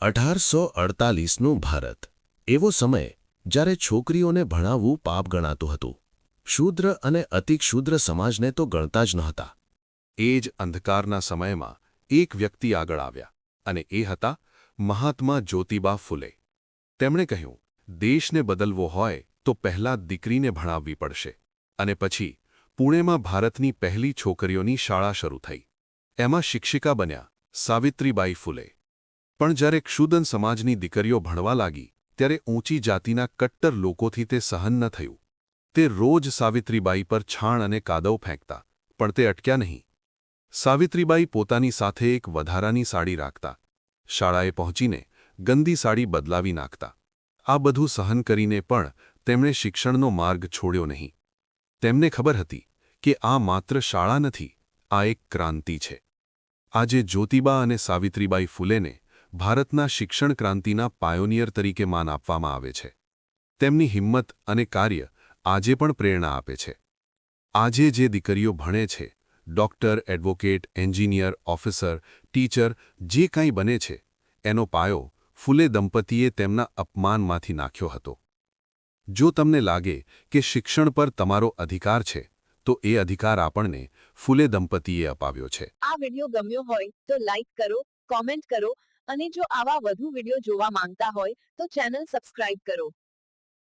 અઢારસો અડતાલીસનું ભારત. એવો સમય જ્યારે છોકરીઓને ભણાવવું પાપ ગણાતું હતું. શૂદ્ર અને અતિક્ષૂદ્ર સમાજને તો ગણતા જ નહોતા. એ જ અંધકારના સમયમાં એક વ્યક્તિ આગળ આવ્યા અને એ હતા મહાત્મા જ્યોતિબા ફૂલે. તેમણે કહ્યું, દેશને બદલવો હોય તો પહેલા દીકરીને ભણાવવી પડશે. અને પછી પુણેમાં ભારતની પહેલી છોકરીઓની શાળા શરૂ થઈ. એમાં શિક્ષિકા બન્યા સાવિત્રીબાઈ ફૂલે. પણ જ્યારે ક્ષુદન સમાજની દીકરીઓ ભણવા લાગી, ત્યારે ઊંચી જાતિના કટ્ટર લોકોથી તે સહન ન થયું. તે રોજ સાવિત્રીબાઈ પર છાણ અને કાદવ ફેંકતા, પણ તે અટક્યા નહીં. સાવિત્રીબાઈ પોતાની સાથે એક વધારાની સાડી રાખતા. શાળાએ પહોંચીને ગંદી સાડી બદલાવી નાખતા. આ બધું સહન કરીને પણ તેમણે શિક્ષણનો માર્ગ છોડ્યો નહીં. તેમને ખબર હતી કે આ માત્ર શાળા નથી, આ એક ક્રાંતિ છે. આજે જ્યોતિબા અને સાવિત્રીબાઈ ફૂલેને ભારતના શિક્ષણ ક્રાંતિના પાયોનિયર તરીકે માન આપવામાં આવે છે. તેમની હિંમત અને કાર્ય આજે પણ પ્રેરણા આપે છે. આજે જે દીકરીઓ ભણે છે, doctor, advocate, engineer, officer, teacher, જે કંઈ બને છે, એનો પાયો ફૂલે દંપતીએ તેમના અપમાનમાંથી નાખ્યો હતો. જો તમને લાગે કે શિક્ષણ પર તમારો અધિકાર છે, તો એ અધિકાર આપણને ફૂલે દંપતીએ અપાવ્યો છે. આ વિડિયો ગમ્યો હોય તો લાઈક કરો, કોમેન્ટ કરો અને જો આવા વધુ વીડિયો જોવા માંગતા હોય તો ચેનલ સબસ્ક્રાઇબ કરો.